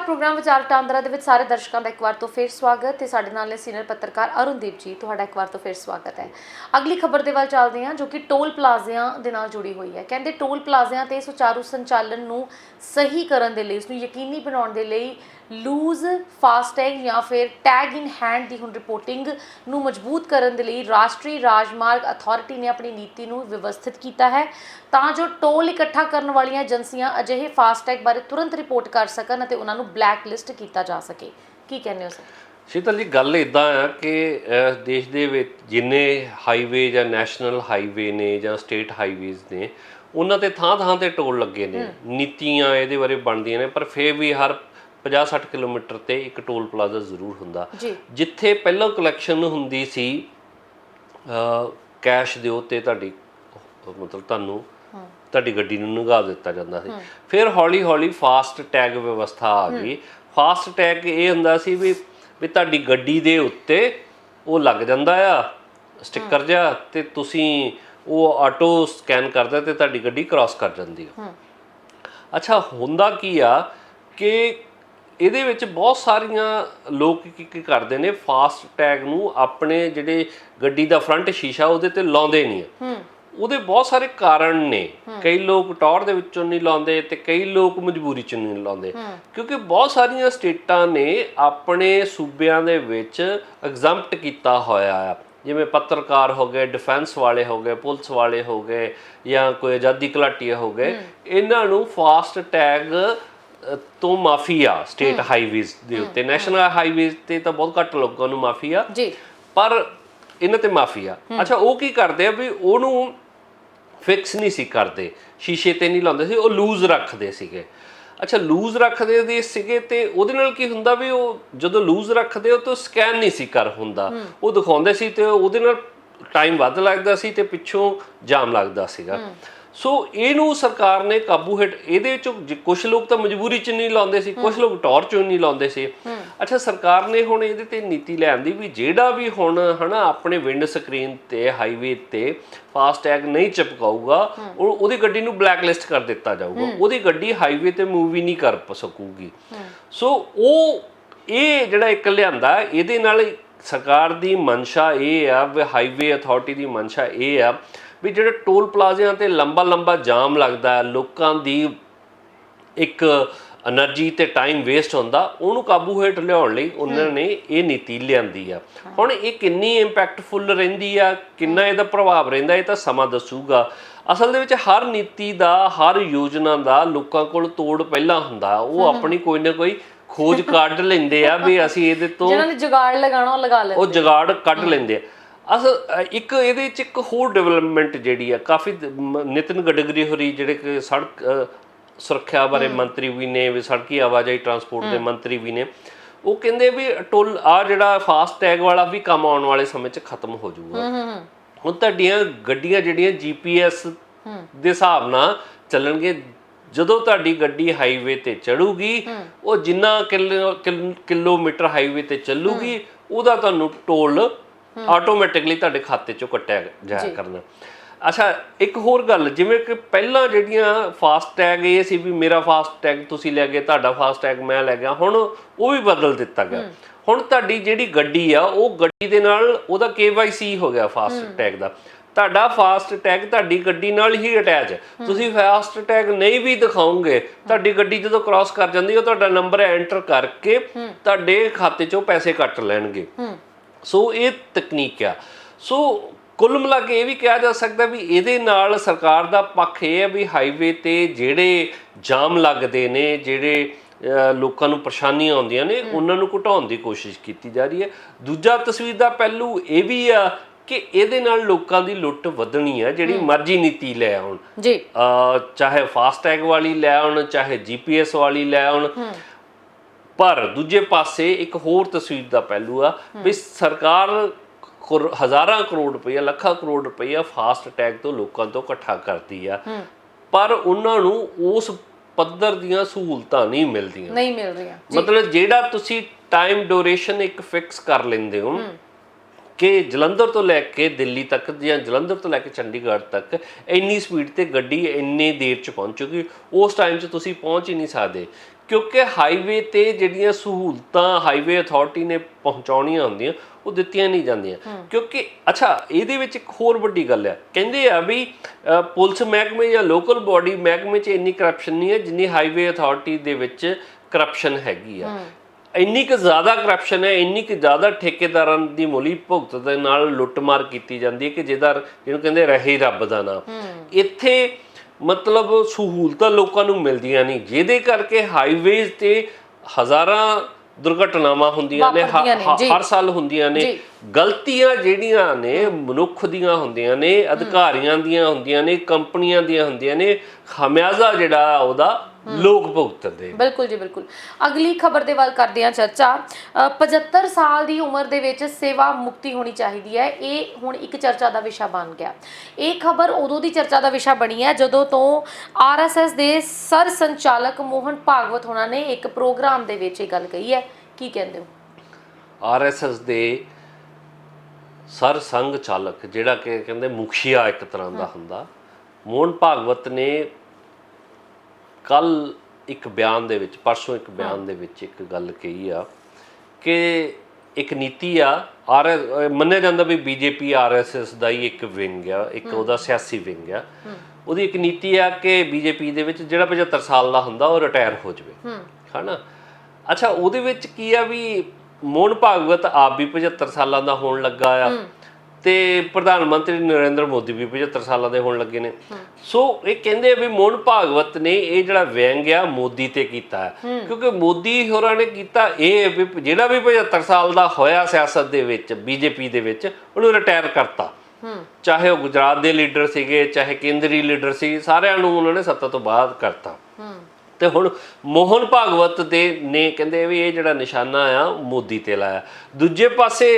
Programme ਵਿਚਾਰ ਟਾਂਦਰਾ ਦੇ ਵਿੱਚ ਸਾਰੇ ਦਰਸ਼ਕਾਂ ਦਾ ਇੱਕ ਵਾਰ ਤੋਂ ਫਿਰ ਸਵਾਗਤ ਤੇ ਸਾਡੇ ਨਾਲ ਨੇ ਸੀਨੀਅਰ ਪੱਤਰਕਾਰ ਅਰੁਣਦੀਪ ਜੀ, ਤੁਹਾਡਾ ਇੱਕ ਵਾਰ ਤੋਂ ਫਿਰ ਸਵਾਗਤ ਹੈ। ਅਗਲੀ ਖਬਰ ਦੇ ਵੱਲ ਚੱਲਦੇ ਹਾਂ ਜੋ ਕਿ ਟੋਲ ਪਲਾਜ਼ਿਆਂ ਦੇ ਨਾਲ ਜੁੜੀ ਹੋਈ ਹੈ। ਕਹਿੰਦੇ ਟੋਲ ਪਲਾਜ਼ਿਆਂ ਤੇ ਸੁਚਾਰੂ ਸੰਚਾਲਨ ਨੂੰ ਸਹੀ ਕਰਨ ਦੇ ਲਈ ਉਸ ਨੂੰ ਯਕੀਨੀ ਬਣਾਉਣ ਦੇ ਲਈ ਲੂਜ਼ ਫਾਸਟੈਗ ਜਾਂ ਫਿਰ ਟੈਗ ਇਨ ਹੈਂਡ ਦੀ ਹੁਣ ਰਿਪੋਰਟਿੰਗ ਨੂੰ ਮਜ਼ਬੂਤ ਕਰਨ ਦੇ ਲਈ ਰਾਸ਼ਟਰੀ ਰਾਜਮਾਰਗ ਅਥਾਰਟੀ ਨੇ ਆਪਣੀ ਨੀਤੀ ਨੂੰ ਵਿਵਸਥਿਤ ਕੀਤਾ ਹੈ। ਤਾਂ ਜੋ ਟੋਲ ਇਕੱਠਾ ਕਰਨ ਵਾਲੀਆਂ ਏਜੰਸੀਆਂ ਅਜਿਹੇ ਫਾਸਟੈਗ ਬਾਰੇ ਤੁਰੰਤ ਰਿਪੋਰਟ ਕਰ ਸਕਣ ਅਤੇ ਉਹਨਾਂ ਨੂੰ ਬਲੈਕ ਲਿਸਟ ਕੀਤਾ ਜਾ ਸਕੇ। ਕੀ ਕਹਿੰਦੇ ਹੋ ਸਰ? ਸ਼ੀਤਲ ਜੀ ਗੱਲ ਇਦਾਂ ਆ ਕਿ ਦੇਸ਼ ਦੇ ਵਿੱਚ ਜਿੰਨੇ ਹਾਈਵੇ ਜਾਂ ਨੈਸ਼ਨਲ ਹਾਈਵੇ ਨੇ ਜਾਂ ਸਟੇਟ ਹਾਈਵੇਜ਼ ਨੇ ਉਹਨਾਂ ਤੇ ਥਾਂ ਥਾਂ ਤੇ ਟੋਲ ਲੱਗੇ ਨੇ। ਨੀਤੀਆਂ ਇਹਦੇ ਬਾਰੇ ਬਣਦੀਆਂ ਨੇ ਪਰ ਫੇਰ ਵੀ ਹਰ 50-60 ਕਿਲੋਮੀਟਰ ਤੇ ਇੱਕ ਟੋਲ ਪਲਾਜ਼ਾ ਜ਼ਰੂਰ ਹੁੰਦਾ। ਜਿੱਥੇ ਪਹਿਲਾਂ ਕਲੈਕਸ਼ਨ ਹੁੰਦੀ ਸੀ ਕੈਸ਼ ਦਿਓ ਤੇ ਤੁਹਾਡੀ ਮਤਲਬ ਤੁਹਾਨੂੰ ਤੁਹਾਡੀ ਗੱਡੀ ਨੂੰ ਨਗਾ ਦਿੱਤਾ ਜਾਂਦਾ ਸੀ। ਫਿਰ ਹੌਲੀ ਹੌਲੀ ਫਾਸਟ ਟੈਗ ਵਿਵਸਥਾ ਆ ਗਈ। ਫਾਸਟ ਟੈਗ ਇਹ ਹੁੰਦਾ ਸੀ ਵੀ ਵੀ ਤੁਹਾਡੀ ਗੱਡੀ ਦੇ ਉੱਤੇ ਉਹ ਲੱਗ ਜਾਂਦਾ ਆ ਸਟicker ਜਿਹਾ ਤੇ ਤੁਸੀਂ ਉਹ ਆਟੋ ਸਕੈਨ ਕਰਦਾ ਤੇ ਤੁਹਾਡੀ ਗੱਡੀ ਕ੍ਰਾਸ ਕਰ ਜਾਂਦੀ ਹੈ। ਅੱਛਾ ਹੁੰਦਾ ਕੀ ਆ ਕਿ ਇਹਦੇ ਵਿੱਚ ਬਹੁਤ ਸਾਰੀਆਂ ਲੋਕ ਕੀ ਕੀ ਕਰਦੇ ਨੇ ਫਾਸਟ ਟੈਗ ਨੂੰ ਆਪਣੇ ਜਿਹੜੇ ਗੱਡੀ ਦਾ ਫਰੰਟ ਸ਼ੀਸ਼ਾ ਉਹਦੇ ਤੇ ਲਾਉਂਦੇ ਨਹੀਂ ਹੂੰ। ਉਹਦੇ ਬਹੁਤ ਸਾਰੇ ਕਾਰਨ ਨੇ। ਕਈ ਲੋਕ ਟੌਰ ਦੇ ਵਿੱਚੋਂ ਨਹੀਂ ਲਾਉਂਦੇ ਤੇ ਕਈ ਲੋਕ ਮਜਬੂਰੀ ਚ ਨਹੀਂ ਲਾਉਂਦੇ। ਕਿਉਂਕਿ ਬਹੁਤ ਸਾਰੀਆਂ ਸਟੇਟਾਂ ਨੇ ਆਪਣੇ ਸੂਬਿਆਂ ਦੇ ਵਿੱਚ ਐਗਜ਼ੈਂਪਟ ਕੀਤਾ ਹੋਇਆ ਆ। ਜਿਵੇਂ ਪੱਤਰਕਾਰ ਹੋ ਗਏ ਡਿਫੈਂਸ ਵਾਲੇ ਹੋ ਗਏ ਪੁਲਿਸ ਵਾਲੇ ਹੋ ਗਏ ਜਾਂ ਕੋਈ ਆਜ਼ਾਦੀ ਘੁਲਾਟੀਏ ਹੋ ਗਏ ਇਹਨਾਂ ਨੂੰ ਫਾਸਟ ਟੈਗ ਤੋਂ ਮਾਫੀ ਆ ਸਟੇਟ ਹਾਈਵੇਜ਼ ਦੇ ਉੱਤੇ। ਨੈਸ਼ਨਲ ਹਾਈਵੇਜ਼ ਤੇ ਤਾਂ ਬਹੁਤ ਘੱਟ ਲੋਕਾਂ ਨੂੰ ਮਾਫੀ ਆ। ਜੀ। ਪਰ ਇਹਨਾਂ ਤੇ ਮਾਫੀ ਆ। ਅੱਛਾ ਉਹ ਕੀ ਕਰਦੇ ਆ ਵੀ ਉਹਨੂੰ ਫਿਕਸ ਨਹੀਂ ਸੀ ਕਰਦੇ। ਸ਼ੀਸ਼ੇ ਤੇ ਨਹੀਂ ਲਾਉਂਦੇ ਸੀ ਉਹ ਲੂਜ਼ ਰੱਖਦੇ ਸੀਗੇ। ਅੱਛਾ ਲੂਜ਼ ਰੱਖਦੇ ਦੇ ਸੀਗੇ ਤੇ ਉਹਦੇ ਨਾਲ ਕੀ ਹੁੰਦਾ ਵੀ ਉਹ ਜਦੋਂ ਲੂਜ਼ ਰੱਖਦੇ ਉਹ ਤਾਂ ਸਕੈਨ ਨਹੀਂ ਸੀ ਕਰ ਹੁੰਦਾ। ਉਹ ਦਿਖਾਉਂਦੇ ਸੀ ਤੇ ਉਹਦੇ ਨਾਲ ਟਾਈਮ ਵੱਧ ਲੱਗਦਾ ਸੀ ਤੇ ਪਿੱਛੋਂ ਜਾਮ ਲੱਗਦਾ ਸੀਗਾ। ਸੋ ਇਹਨੂੰ ਸਰਕਾਰ ਨੇ ਕਾਬੂ ਹੇਠ ਇਹਦੇ ਵਿੱਚ ਕੁਝ ਲੋਕ ਤਾਂ ਮਜਬੂਰੀ ਚ ਨਹੀਂ ਲਾਉਂਦੇ ਸੀ ਕੁਝ ਲੋਕ ਟੌਰ ਚ ਨਹੀਂ ਲਾਉਂਦੇ ਸੀ। ਅੱਛਾ ਸਰਕਾਰ ਨੇ ਹੁਣ ਇਹਦੇ ਤੇ ਨੀਤੀ ਲਿਆਂਦੀ ਵੀ ਜਿਹੜਾ ਵੀ ਹੁਣ ਹਨਾ ਆਪਣੇ ਵਿੰਡ ਸਕਰੀਨ ਤੇ ਹਾਈਵੇ ਤੇ ਫਾਸਟ ਟੈਗ ਨਹੀਂ ਚਿਪਕਾਊਗਾ ਉਹ ਉਹਦੀ ਗੱਡੀ ਨੂੰ ਬਲੈਕ ਲਿਸਟ ਕਰ ਦਿੱਤਾ ਜਾਊਗਾ। ਉਹਦੀ ਗੱਡੀ ਹਾਈਵੇ ਤੇ ਮੂਵ ਹੀ ਨਹੀਂ ਕਰ ਸਕੂਗੀ। ਸੋ ਉਹ ਇਹ ਜਿਹੜਾ ਇੱਕ ਲਿਆਂਦਾ ਇਹਦੇ ਨਾਲ ਸਰਕਾਰ ਦੀ ਮਨਸ਼ਾ ਇਹ ਆ ਵੀ ਹਾਈਵੇ ਅਥਾਰਟੀ ਦੀ ਮਨਸ਼ਾ ਇਹ ਆ ਵੀ ਜਿਹੜੇ ਟੋਲ ਪਲਾਜ਼ਿਆਂ ਤੇ ਲੰਬਾ ਲੰਬਾ ਜਾਮ ਲੱਗਦਾ ਹੈ ਲੋਕਾਂ ਦੀ ਇੱਕ એનર્ਜੀ ਤੇ ਟਾਈਮ ਵੇਸਟ ਹੁੰਦਾ ਉਹਨੂੰ ਕਾਬੂ ਹੇਠ ਲਿਆਉਣ ਲਈ ਉਹਨਾਂ ਨੇ ਇਹ ਨੀਤੀ ਲਿਆਂਦੀ ਆ। ਹੁਣ ਇਹ ਕਿੰਨੀ ਇੰਪੈਕਟਫੁੱਲ ਰਹਿੰਦੀ ਆ ਕਿੰਨਾ ਇਹਦਾ ਪ੍ਰਭਾਵ ਰਹਿੰਦਾ ਇਹ ਤਾਂ ਸਮਾਂ ਦੱਸੂਗਾ। ਅਸਲ ਦੇ ਵਿੱਚ ਹਰ ਨੀਤੀ ਦਾ ਹਰ ਯੋਜਨਾ ਦਾ ਲੋਕਾਂ ਕੋਲ ਤੋੜ ਪਹਿਲਾਂ ਹੁੰਦਾ। ਉਹ ਆਪਣੀ ਕੋਈ ਨਾ ਕੋਈ ਖੋਜ ਕੱਢ ਲੈਂਦੇ ਆ ਵੀ ਅਸੀਂ ਇਹਦੇ ਤੋਂ ਜਿਹਨਾਂ ਨੇ ਜੁਗਾੜ ਲਗਾਉਣਾ ਲਗਾ ਲੈਂਦੇ ਉਹ ਜੁਗਾੜ ਕੱਢ ਲੈਂਦੇ ਆ। ਅਸਲ ਅ, ਇੱਕ ਇਹਦੇ ਵਿੱਚ ਇੱਕ ਹੋਰ ਡਿਵੈਲਪਮੈਂਟ ਜਿਹੜੀ ਆ ਕਾਫੀ ਨਿਤਿਨ ਗਡਕਰੀ ਹੋਰੀ ਜਿਹੜੇ ਕਿ ਸੜਕ ਸੁਰੱਖਿਆ ਬਾਰੇ ਮੰਤਰੀ ਵੀ ਨੇ ਵੀ ਸੜਕੀ ਆਵਾਜਾਈ ਟਰਾਂਸਪੋਰਟ ਦੇ ਮੰਤਰੀ ਵੀ ਨੇ। ਉਹ ਕਹਿੰਦੇ ਵੀ ਟੋਲ ਆ ਜਿਹੜਾ ਫਾਸਟ ਟੈਗ ਵਾਲਾ ਵੀ ਕੰਮ ਆਉਣ ਵਾਲੇ ਸਮੇਂ 'ਚ ਖਤਮ ਹੋ ਜਾਊਗਾ। ਹੁਣ ਤੁਹਾਡੀਆਂ ਗੱਡੀਆਂ ਜਿਹੜੀਆਂ ਜੀਪੀਐਸ ਦੇ ਹਿਸਾਬ ਨਾਲ ਚੱਲਣਗੇ ਜਦੋਂ ਤੁਹਾਡੀ ਗੱਡੀ ਹਾਈਵੇ ਤੇ ਚੜੂਗੀ ਉਹ ਜਿੰਨਾ ਕਿਲੋ- ਕਿਲ- ਕਿਲੋਮੀਟਰ ਹਾਈਵੇ ਤੇ ਚੱਲੂਗੀ ਉਹਦਾ ਤੁਹਾਨੂੰ ਟੋਲ ਆਟੋਮੈਟਿਕਲੀ ਤੁਹਾਡੇ ਖਾਤੇ ਚੋਂ ਕੱਟਿਆ ਜਾਇਆ ਕਰਨਾ। ਅੱਛਾ ਇੱਕ ਹੋਰ ਗੱਲ ਜਿਵੇਂ ਕਿ ਪਹਿਲਾਂ ਜਿਹੜੀਆਂ ਫਾਸਟ ਟੈਗ ਇਹ ਸੀ ਵੀ ਮੇਰਾ ਫਾਸਟ ਟੈਗ ਤੁਸੀਂ ਲੈ ਗਏ ਤੁਹਾਡਾ ਫਾਸਟ ਟੈਗ ਮੈਂ ਲੈ ਗਿਆ ਹੁਣ ਉਹ ਵੀ ਬਦਲ ਦਿੱਤਾ ਗਿਆ। ਹੁਣ ਤੁਹਾਡੀ ਜਿਹੜੀ ਗੱਡੀ ਆ ਉਹ ਗੱਡੀ ਦੇ ਨਾਲ ਉਹਦਾ KYC ਹੋ ਗਿਆ ਫਾਸਟ ਟੈਗ ਦਾ। ਤੁਹਾਡਾ ਫਾਸਟ ਟੈਗ ਤੁਹਾਡੀ ਗੱਡੀ ਨਾਲ ਹੀ ਅਟੈਚ ਹੈ। ਤੁਸੀਂ ਫਾਸਟ ਟੈਗ ਨਹੀਂ ਵੀ ਦਿਖਾਓਗੇ ਤੁਹਾਡੀ ਗੱਡੀ ਜਦੋਂ ਕ੍ਰਾਸ ਕਰ ਜਾਂਦੀ ਹੈ ਤੁਹਾਡਾ ਨੰਬਰ ਐਂਟਰ ਕਰਕੇ ਤੁਹਾਡੇ ਖਾਤੇ ਚੋਂ ਪੈਸੇ ਕੱਟ ਲੈਣਗੇ। ਸੋ ਇਹ ਤਕਨੀਕ ਆ। ਸੋ ਕੁੱਲ ਮਿਲਾ ਕੇ ਇਹ ਵੀ ਕਿਹਾ ਜਾ ਸਕਦਾ ਵੀ ਇਹਦੇ ਨਾਲ ਸਰਕਾਰ ਦਾ ਪੱਖ ਇਹ ਹੈ ਵੀ ਹਾਈਵੇ ਤੇ ਜਿਹੜੇ ਜਾਮ ਲੱਗਦੇ ਨੇ ਜਿਹੜੇ ਲੋਕਾਂ ਨੂੰ ਪਰੇਸ਼ਾਨੀਆਂ ਆਉਂਦੀਆਂ ਨੇ ਉਹਨਾਂ ਨੂੰ ਘਟਾਉਣ ਦੀ ਕੋਸ਼ਿਸ਼ ਕੀਤੀ ਜਾ ਰਹੀ ਹੈ। ਦੂਜਾ ਤਸਵੀਰ ਦਾ ਪਹਿਲੂ ਇਹ ਵੀ ਆ ਕਿ ਇਹਦੇ ਨਾਲ ਲੋਕਾਂ ਦੀ ਲੁੱਟ ਵਧਣੀ ਆ ਜਿਹੜੀ ਮਰਜ਼ੀ ਨੀਤੀ ਲੈ ਆਉਣ। ਜੀ। ਚਾਹੇ ਫਾਸਟ ਟੈਗ ਵਾਲੀ ਲੈ ਆਉਣ ਚਾਹੇ ਜੀਪੀਐਸ ਵਾਲੀ ਲੈ ਆਉਣ। ਪਰ ਦੂਜੇ ਪਾਸੇ ਇੱਕ ਹੋਰ ਤਸਵੀਰ ਦਾ ਪਹਿਲੂ ਆ ਵੀ ਸਰਕਾਰ ਕਰੋ- ਹਜ਼ਾਰਾਂ ਕਰੋੜ ਰੁਪਈਆ ਲੱਖਾਂ ਕਰੋੜ ਰੁਪਈਆ ਫਾਸਟ ਟੈਗ ਤੋਂ ਲੋਕਾਂ ਤੋਂ ਇਕੱਠਾ ਕਰਦੀ ਆ। ਪਰ ਉਹਨਾਂ ਨੂੰ ਉਸ ਪੱਧਰ ਦੀਆਂ ਸਹੂਲਤਾਂ ਨਹੀਂ ਮਿਲਦੀਆਂ। ਨਹੀਂ ਮਿਲ ਰਹੀਆਂ। ਮਤਲਬ ਜਿਹੜਾ ਤੁਸੀਂ ਟਾਈਮ ਡਿਊਰੇਸ਼ਨ ਇੱਕ ਫਿਕਸ ਕਰ ਲੈਂਦੇ ਹੋ ਕਿ ਜਲੰਧਰ ਤੋਂ ਲੈ ਕੇ ਦਿੱਲੀ ਤੱਕ ਜਾਂ ਜਲੰਧਰ ਤੋਂ ਲੈ ਕੇ ਚੰਡੀਗੜ੍ਹ ਤੱਕ ਇੰਨੀ ਸਪੀਡ ਤੇ ਗੱਡੀ ਇੰਨੀ ਦੇਰ ਚ ਪਹੁੰਚੂਗੀ ਉਸ ਟਾਈਮ 'ਚ ਤੁਸੀਂ ਪਹੁੰਚ ਹੀ ਨਹੀਂ ਸਕਦੇ। ਕਿਉਂਕਿ ਹਾਈਵੇ ਤੇ ਜਿਹੜੀਆਂ ਸਹੂਲਤਾਂ ਹਾਈਵੇ ਅਥਾਰਟੀ ਨੇ ਪਹੁੰਚਾਉਣੀਆਂ ਹੁੰਦੀਆਂ ਉਹ ਦਿੱਤੀਆਂ ਨਹੀਂ ਜਾਂਦੀਆਂ। ਕਿਉਂਕਿ ਅੱਛਾ ਇਹਦੇ ਵਿੱਚ ਇੱਕ ਹੋਰ ਵੱਡੀ ਗੱਲ ਹੈ। ਕਹਿੰਦੇ ਆ ਵੀ ਪੁਲਿਸ ਮਹਿਕਮੇ ਜਾਂ ਲੋਕਲ ਬਾਡੀ ਮਹਿਕਮੇ 'ਚ ਇੰਨੀ ਕਰਪਸ਼ਨ ਨਹੀਂ ਹੈ ਜਿੰਨੀ ਹਾਈਵੇ ਅਥਾਰਟੀ ਦੇ ਵਿੱਚ ਕਰਪਸ਼ਨ ਹੈਗੀ ਆ। ਇੰਨੀ ਕੁ ਜ਼ਿਆਦਾ ਕਰਪਸ਼ਨ ਹੈ ਇੰਨੀ ਕੁ ਜ਼ਿਆਦਾ ਠੇਕੇਦਾਰਾਂ ਦੀ ਮੂਲੀ ਭੁਗਤ ਦੇ ਨਾਲ ਲੁੱਟਮਾਰ ਕੀਤੀ ਜਾਂਦੀ ਹੈ ਕਿ ਜਿਹਦਾ ਜਿਹਨੂੰ ਕਹਿੰਦੇ ਰਹੇ ਰੱਬ ਦਾ ਨਾਮ। ਇੱਥੇ ਮਤਲਬ ਸਹੂਲਤਾਂ ਲੋਕਾਂ ਨੂੰ ਮਿਲਦੀਆਂ ਨਹੀਂ ਜਿਹਦੇ ਕਰਕੇ ਹਾਈਵੇਜ਼ ਤੇ ਹਜ਼ਾਰਾਂ ਦੁਰਘਟਨਾਵਾਂ ਹੁੰਦੀਆਂ ਨੇ। ਹਰ ਸਾਲ ਹੁੰਦੀਆਂ ਨੇ। ਗਲਤੀਆਂ ਜਿਹੜੀਆਂ ਨੇ ਮਨੁੱਖ ਦੀਆਂ ਹੁੰਦੀਆਂ ਨੇ ਅਧਿਕਾਰੀਆਂ ਦੀਆਂ ਹੁੰਦੀਆਂ ਨੇ ਕੰਪਨੀਆਂ ਦੀਆਂ ਹੁੰਦੀਆਂ ਨੇ ਖਮਿਆਜ਼ਾ ਜਿਹੜਾ ਉਹਦਾ ਲੋਕ ਭੁਗਤਦੇ ਨੇ। ਬਿਲਕੁਲ ਜੀ ਬਿਲਕੁਲ। ਅਗਲੀ ਖਬਰ ਦੇ ਵੱਲ ਕਰਦੇ ਹਾਂ ਚਰਚਾ। ਅ, 75 ਸਾਲ ਦੀ ਉਮਰ ਦੇ ਵਿੱਚ ਸੇਵਾ ਮੁਕਤੀ ਹੋਣੀ ਚਾਹੀਦੀ ਹੈ। ਇਹ ਹੁਣ ਇੱਕ ਚਰਚਾ ਦਾ ਵਿਸ਼ਾ ਬਣ ਗਿਆ। ਇਹ ਖਬਰ ਉਦੋਂ ਦੀ ਚਰਚਾ ਦਾ ਵਿਸ਼ਾ ਬਣੀ ਹੈ ਜਦੋਂ ਤੋਂ ਆਰਐਸਐਸ ਦੇ ਸਰ ਸੰਚਾਲਕ ਮੋਹਨ ਭਾਗਵਤ ਹੋਣਾ ਨੇ ਇੱਕ ਪ੍ਰੋਗਰਾਮ ਦੇ ਵਿੱਚ ਇਹ ਗੱਲ ਕਹੀ ਹੈ। ਕੀ ਕਹਿੰਦੇ ਹੋ? ਆਰਐਸਐਸ ਦੇ ਸਰ ਸੰਘ ਚਾਲਕ ਜਿਹੜਾ ਕਿ ਕਹਿੰਦੇ ਮੁਖੀਆ ਇੱਕ ਤਰ੍ਹਾਂ ਦਾ ਹੁੰਦਾ ਮੋਹਨ ਭਾਗਵਤ ਨੇ ਕੱਲ ਇੱਕ ਬਿਆਨ ਦੇ ਵਿੱਚ ਪਰਸੋਂ ਇੱਕ ਬਿਆਨ ਦੇ ਵਿੱਚ ਇੱਕ ਗੱਲ ਕਹੀ ਆ ਕਿ ਇੱਕ ਨੀਤੀ ਆ ਆਰ ਮੰਨਿਆ ਜਾਂਦਾ ਵੀ ਬੀਜੇਪੀ ਆਰਐਸਐਸ ਦਾ ਹੀ ਇੱਕ ਵਿੰਗ ਆ ਇੱਕ ਉਹਦਾ ਸਿਆਸੀ ਵਿੰਗ ਆ। ਉਹਦੀ ਇੱਕ ਨੀਤੀ ਆ ਕਿ ਬੀਜੇਪੀ ਦੇ ਵਿੱਚ ਜਿਹੜਾ 75 ਸਾਲ ਦਾ ਹੁੰਦਾ ਉਹ ਰਿਟਾਇਰ ਹੋ ਜਾਵੇ। ਹਨਾ? ਅੱਛਾ ਉਹਦੇ ਵਿੱਚ ਕੀ ਆ ਵੀ ਮੋਹਨ ਭਾਗਵਤ ਆਪ ਵੀ 75 ਸਾਲਾਂ ਦਾ ਹੋਣ ਲੱਗਾ ਆ। ਤੇ ਪ੍ਰਧਾਨ ਮੰਤਰੀ ਨਰਿੰਦਰ ਮੋਦੀ ਵੀ 75 ਸਾਲਾਂ ਦੇ ਹੋਣ ਲੱਗੇ ਨੇ। ਸੋ ਇਹ ਕਹਿੰਦੇ ਆ ਵੀ ਮੋਹਨ ਭਾਗਵਤ ਨੇ ਇਹ ਜਿਹੜਾ ਵਿਅੰਗ ਆ ਮੋਦੀ ਤੇ ਕੀਤਾ ਕਿਉਂਕਿ ਮੋਦੀ ਹੋਰਾਂ ਨੇ ਕੀਤਾ ਇਹ ਵੀ ਜਿਹੜਾ ਵੀ 75 ਸਾਲ ਦਾ ਹੋਇਆ ਸਿਆਸਤ ਦੇ ਵਿੱਚ ਬੀਜੇਪੀ ਦੇ ਵਿੱਚ ਉਹਨੂੰ ਰਿਟਾਇਰ ਕਰਤਾ। ਚਾਹੇ ਉਹ ਗੁਜਰਾਤ ਦੇ ਲੀਡਰ ਸੀਗੇ ਚਾਹੇ ਕੇਂਦਰੀ ਲੀਡਰ ਸੀ ਸਾਰਿਆਂ ਨੂੰ ਉਹਨਾਂ ਨੇ ਸੱਤਾ ਤੋਂ ਬਾਅਦ ਕਰਤਾ। ਤੇ ਹੁਣ ਮੋਹਨ ਭਾਗਵਤ ਦੇ ਨੇ ਕਹਿੰਦੇ ਵੀ ਇਹ ਜਿਹੜਾ ਨਿਸ਼ਾਨਾ ਆ ਮੋਦੀ ਤੇ ਲਾਇਆ। ਦੂਜੇ ਪਾਸੇ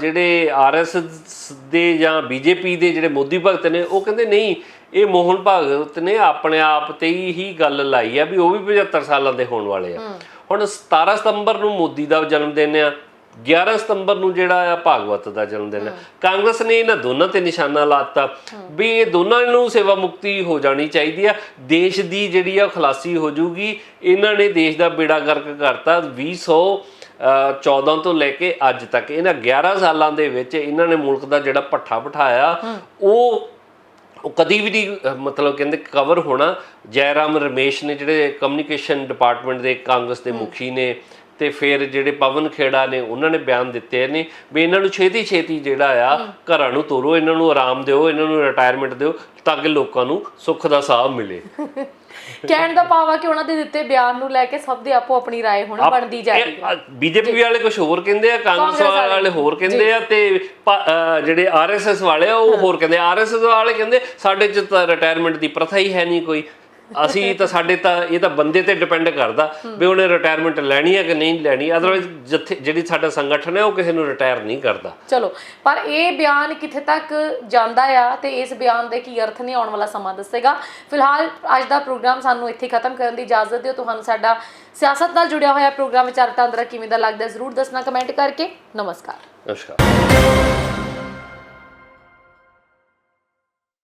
ਜਿਹੜੇ ਆਰਐਸਐਸ ਦੇ ਜਾਂ ਬੀਜੇਪੀ ਦੇ ਜਿਹੜੇ ਮੋਦੀ ਭਗਤ ਨੇ ਉਹ ਕਹਿੰਦੇ ਨਹੀਂ ਇਹ ਮੋਹਨ ਭਾਗਵਤ ਨੇ ਆਪਣੇ ਆਪ ਤੇ ਹੀ ਗੱਲ ਲਾਈ ਆ ਵੀ ਉਹ ਵੀ 75 ਸਾਲਾਂ ਦੇ ਹੋਣ ਵਾਲੇ ਆ। ਹੁਣ 17 ਸਤੰਬਰ ਨੂੰ ਮੋਦੀ ਦਾ ਜਨਮ ਦਿਨ ਆ 11 ਸਤੰਬਰ ਨੂੰ ਜਿਹੜਾ ਆ ਭਾਗਵਤ ਦਾ ਜਨਮ ਦਿਨ ਆ। ਕਾਂਗਰਸ ਨੇ ਇਹਨਾਂ ਦੋਨਾਂ ਤੇ ਨਿਸ਼ਾਨਾ ਲਾਤਾ ਵੀ ਇਹ ਦੋਨਾਂ ਨੂੰ ਸੇਵਾ ਮੁਕਤੀ ਹੋ ਜਾਣੀ ਚਾਹੀਦੀ ਆ। ਦੇਸ਼ ਦੀ ਜਿਹੜੀ ਆ ਖਲਾਸੀ ਹੋ ਜਾਊਗੀ। ਇਹਨਾਂ ਨੇ ਦੇਸ਼ ਦਾ ਬੇੜਾ ਗਰਕ ਕਰਤਾ। 2014 ਤੋਂ ਲੈ ਕੇ ਅੱਜ ਤੱਕ ਇਹਨਾਂ 11 ਸਾਲਾਂ ਦੇ ਵਿੱਚ ਇਹਨਾਂ ਨੇ ਮੁਲਕ ਦਾ ਜਿਹੜਾ ਪੱਠਾ ਬਿਠਾਇਆ ਉਹ ਉਹ ਕਦੀ ਵੀ ਨਹੀਂ ਮਤਲਬ ਕਹਿੰਦੇ ਕਵਰ ਹੋਣਾ। ਜੈਰਾਮ ਰਮੇਸ਼ ਨੇ ਜਿਹੜੇ ਕਮਿਊਨੀਕੇਸ਼ਨ ਡਿਪਾਰਟਮੈਂਟ ਦੇ ਕਾਂਗਰਸ ਦੇ ਮੁਖੀ ਨੇ ਤੇ ਫਿਰ ਜਿਹੜੇ ਪਵਨ ਖੇੜਾ ਨੇ ਉਹਨਾਂ ਨੇ ਬਿਆਨ ਦਿੱਤੇ ਨੇ ਵੀ ਇਹਨਾਂ ਨੂੰ ਛੇਤੀ ਛੇਤੀ ਜਿਹੜਾ ਆ ਘਰਾਂ ਨੂੰ ਤੋਰੋ ਇਹਨਾਂ ਨੂੰ ਆਰਾਮ ਦਿਓ ਇਹਨਾਂ ਨੂੰ ਰਿਟਾਇਰਮੈਂਟ ਦਿਓ ਤਾਂ ਕਿ ਲੋਕਾਂ ਨੂੰ ਸੁੱਖ ਦਾ ਸਾਹ ਮਿਲੇ ਕਹਿਣ ਦਾ ਭਾਵ ਆ ਕਿ ਉਹਨਾਂ ਦੇ ਦਿੱਤੇ ਬਿਆਨ ਨੂੰ ਲੈ ਕੇ ਸਭ ਦੇ ਆਪੋ ਆਪਣੀ رائے ਹੁਣ ਬਣਦੀ ਜਾ ਰਹੀ ਹੈ ਬੀਜੇਪੀ ਵਾਲੇ ਕੁਝ ਹੋਰ ਕਹਿੰਦੇ ਆ ਕਾਂਗਰਸ ਕਾਂਗਰਸ ਵਾਲੇ। ਵਾਲੇ ਹੋਰ ਕਹਿੰਦੇ ਆ ਤੇ ਪ- ਅਹ ਜਿਹੜੇ ਆਰਐਸਐਸ ਵਾਲੇ ਆ ਉਹ ਹੋਰ ਕਹਿੰਦੇ ਆਰਐਸਐਸ ਵਾਲੇ ਕਹਿੰਦੇ ਸਾਡੇ ਚ ਤਾਂ ਰਿਟਾਇਰਮੈਂਟ ਦੀ ਪ੍ਰਥਾ ਹੀ ਹੈ ਨਹੀਂ ਕੋਈ ਅਸੀਂ ਤਾਂ ਸਾਡੇ ਤਾਂ ਇਹ ਤਾਂ ਬੰਦੇ ਤੇ ਡਿਪੈਂਡ ਕਰਦਾ ਵੀ ਉਹਨੇ ਰਿਟਾਇਰਮੈਂਟ ਲੈਣੀ ਹੈ ਕਿ ਨਹੀਂ ਲੈਣੀ। ਅਦਰਵਾਈਜ਼ ਜਿੱਥੇ ਜਿਹੜੀ ਸਾਡਾ ਸੰਗਠਨ ਹੈ ਉਹ ਕਿਸੇ ਨੂੰ ਰਿਟਾਇਰ ਨਹੀਂ ਕਰਦਾ। ਚਲੋ ਪਰ ਇਹ ਬਿਆਨ ਕਿੱਥੇ ਤੱਕ ਜਾਂਦਾ ਆ ਤੇ ਇਸ ਬਿਆਨ ਦੇ ਕੀ ਅਰਥ ਨੇ ਆਉਣ ਵਾਲਾ ਸਮਾਂ ਦੱਸੇਗਾ। ਫਿਲਹਾਲ ਅੱਜ ਦਾ ਪ੍ਰੋਗਰਾਮ ਸਾਨੂੰ ਇੱਥੇ ਖਤਮ ਕਰਨ ਦੀ ਇਜਾਜ਼ਤ ਦਿਓ। ਤੁਹਾਨੂੰ ਸਾਡਾ ਸਿਆਸਤ ਨਾਲ ਜੁੜਿਆ ਹੋਇਆ ਪ੍ਰੋਗਰਾਮ ਵਿਚਾਰ ਟਾਂਦਰਾ ਕਿਵੇਂ ਦਾ ਲੱਗਦਾ ਜ਼ਰੂਰ ਦੱਸਣਾ ਕਮੈਂਟ ਕਰਕੇ। ਨਮਸਕਾਰ। ਨਮਸਕਾਰ।